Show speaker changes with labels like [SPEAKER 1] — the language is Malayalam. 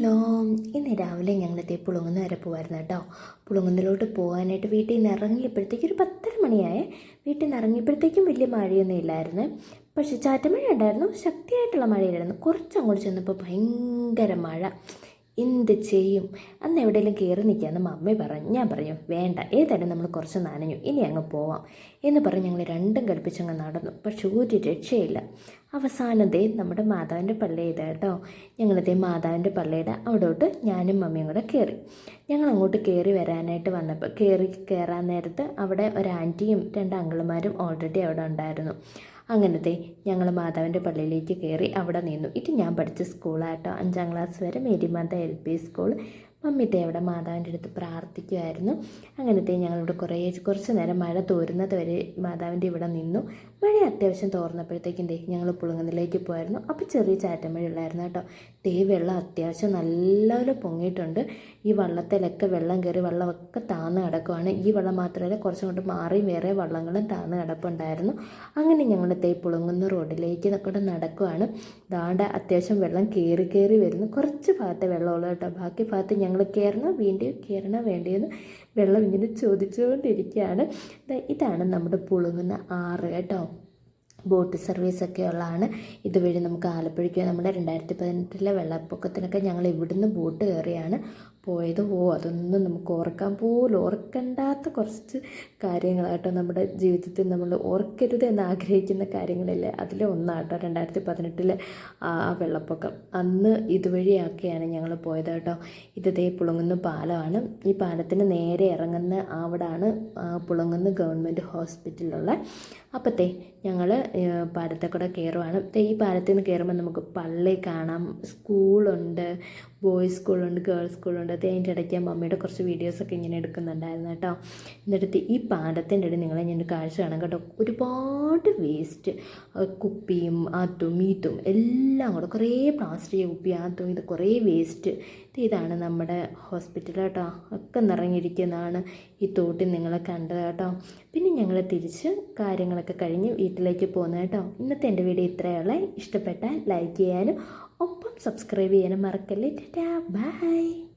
[SPEAKER 1] ഹലോ ഇന്ന് രാവിലെ ഞങ്ങളെത്തി പുളുങ്ങുന്ന വരെ പോകുമായിരുന്നു കേട്ടോ. പുളുങ്ങുന്നിലോട്ട് പോകാനായിട്ട് വീട്ടിൽ നിന്ന് ഇറങ്ങിയപ്പോഴത്തേക്കും ഒരു പത്തര മണിയായേ. വീട്ടിൽ നിന്ന് ഇറങ്ങിയപ്പോഴത്തേക്കും വലിയ മഴയൊന്നും ഇല്ലായിരുന്നു. പക്ഷേ ചാറ്റമഴ ഉണ്ടായിരുന്നു. ശക്തിയായിട്ടുള്ള മഴയില്ലായിരുന്നു കുറച്ചങ്ങോട്ട് ചെന്നപ്പോൾ ഭയങ്കര മഴ. എന്ത് ചെയ്യും? അന്ന് എവിടെയെങ്കിലും കയറി നിൽക്കാമെന്ന് മമ്മി പറഞ്ഞു. ഞാൻ പറഞ്ഞു വേണ്ട ഏതായാലും നമ്മൾ കുറച്ച് നനഞ്ഞു. ഇനി അങ്ങ് പോവാം. എന്ന് പറഞ്ഞ് ഞങ്ങൾ രണ്ടും കൽപ്പിച്ചങ്ങ് നടന്നു. പക്ഷെ ഒരു രക്ഷയില്ല. അവസാനത്തെ നമ്മുടെ മാതാവിന്റെ പള്ളി ചെയ്ത കേട്ടോ. ഞങ്ങളിതേ മാതാവിന്റെ പള്ളിയുടെ അവിടോട്ട് ഞാനും മമ്മിയും കൂടെ കയറി ഞങ്ങൾ അങ്ങോട്ട് കയറി വരാനായിട്ട് വന്നപ്പോൾ കയറി കയറാൻ നേരത്ത് അവിടെ ഒരു ആന്റിയും രണ്ട് അങ്കിളുമാരും ഓൾറെഡി അവിടെ ഉണ്ടായിരുന്നു. അങ്ങനത്തെ ഞങ്ങൾ മാതാവിന്റെ പള്ളിയിലേക്ക് കയറി അവിടെ നിന്നു. ഇത് ഞാൻ പഠിച്ച സ്കൂളാട്ടോ അഞ്ചാം ക്ലാസ് വരെ മേരിമാത എൽ പി സ്കൂൾ മമ്മിത്തെ അവിടെ മാതാവിന്റെ അടുത്ത് പ്രാർത്ഥിക്കുമായിരുന്നു അങ്ങനത്തെ ഞങ്ങളിവിടെ കുറേ കുറച്ച് നേരം മഴ തോരുന്നത് വരെ മാതാവിന്റെ ഇവിടെ നിന്നു. മഴ അത്യാവശ്യം തോർന്നപ്പോഴത്തേക്കും ദേ ഞങ്ങൾ പുളുങ്ങുന്നിലേക്ക് പോയിരുന്നു അപ്പോൾ ചെറിയ ചാറ്റമഴ ഉള്ളായിരുന്നു കേട്ടോ. ദേ വെള്ളം അത്യാവശ്യം നല്ലപോലെ പൊങ്ങിയിട്ടുണ്ട്. ഈ വള്ളത്തിലൊക്കെ വെള്ളം കയറി വെള്ളമൊക്കെ താന്ന് കിടക്കുവാണ്. ഈ വെള്ളം മാത്രമല്ല കുറച്ചും കൊണ്ട് മാറി വേറെ വള്ളങ്ങളും താന്ന് കിടപ്പുണ്ടായിരുന്നു. അങ്ങനെ ഞങ്ങൾ തേ പുളുങ്ങുന്ന റോഡിലേക്ക് കൂടെ നടക്കുവാണ്. ദാണ്ട അത്യാവശ്യം വെള്ളം കയറി കയറി വരുന്നു. കുറച്ച് ഭാഗത്തെ വെള്ളമുള്ളൂ കേട്ടോ. ബാക്കി ഭാഗത്ത് ഞങ്ങൾ കയറണം വേണ്ടി കയറണം വേണ്ടിയെന്ന് വെള്ളം ഇങ്ങനെ ചോദിച്ചുകൊണ്ടിരിക്കുകയാണ്. ഇതാണ് നമ്മുടെ പുളുങ്ങുന്ന ആറ് കേട്ടോ. ബോട്ട് സർവീസൊക്കെ ഉള്ളതാണ് ഇതുവഴി നമുക്ക് ആലപ്പുഴയ്ക്ക് നമ്മുടെ രണ്ടായിരത്തി പതിനെട്ടിലെ വെള്ളപ്പൊക്കത്തിനൊക്കെ ഞങ്ങൾ ഇവിടുന്ന് ബോട്ട് കയറിയാണ് പോയത്. ഓ അതൊന്നും നമുക്ക് ഓർക്കാൻ പോലും ഓർക്കണ്ടാത്ത കുറച്ച് കാര്യങ്ങളാട്ടോ നമ്മുടെ ജീവിതത്തിൽ നമ്മൾ ഓർക്കരുത് എന്ന് ആഗ്രഹിക്കുന്ന കാര്യങ്ങളില്ലേ? അതിലെ ഒന്നാട്ടോ രണ്ടായിരത്തി പതിനെട്ടിലെ ആ വെള്ളപ്പൊക്കം. അന്ന് ഇതുവഴിയൊക്കെയാണ് ഞങ്ങൾ പോയത് കേട്ടോ. ഇത് ദേ പുളുങ്ങുന്ന പാലമാണ്. ഈ പാലത്തിന് നേരെ ഇറങ്ങുന്ന അവിടാണ് പുളുങ്ങുന്ന ഗവൺമെന്റ് ഹോസ്പിറ്റലുള്ള അപ്പത്തെ ഞങ്ങൾ പാലത്തെ കൂടെ കയറുവാണ്. ഈ പാലത്തിൽ നിന്ന് കയറുമ്പോൾ നമുക്ക് പള്ളി കാണാം. സ്കൂളുണ്ട്. ബോയ്സ് സ്കൂളുണ്ട് ഗേൾസ് സ്കൂളുണ്ട്. അത് അതിന്റെ ഇടയ്ക്ക് മമ്മിയുടെ കുറച്ച് വീഡിയോസൊക്കെ ഇങ്ങനെ എടുക്കുന്നുണ്ടായിരുന്നു കേട്ടോ. എന്നിട്ട് ഈ പാലത്തിന്റെ ഇടയിൽ നിങ്ങളെ ഞാൻ കാഴ്ച കാണാം കേട്ടോ. ഒരുപാട് വേസ്റ്റ്. കുപ്പിയും അതും ഇതും എല്ലാം കൂടെ. കുറേ പ്ലാസ്റ്റിക് കുപ്പി അതും ഇത് കുറേ വേസ്റ്റ്. ഇതാണ് നമ്മുടെ ഹോസ്പിറ്റൽ കേട്ടോ. ഒക്കെ നിറഞ്ഞിരിക്കുന്നതാണ് ഈ തോട്ടിൽ നിങ്ങളെ കണ്ടത് കേട്ടോ. പിന്നെ ഞങ്ങൾ തിരിച്ച് കാര്യങ്ങളൊക്കെ കഴിഞ്ഞ് വീട്ടിലേക്ക് പോകുന്നത് കേട്ടോ. ഇന്നത്തെ എന്റെ വീഡിയോ ഇത്രയുള്ള ഇഷ്ടപ്പെട്ടാൽ ലൈക്ക് ചെയ്യാനും ഒപ്പം സബ്സ്ക്രൈബ് ചെയ്യാനും മറക്കല്ലേ. ടാ ബൈ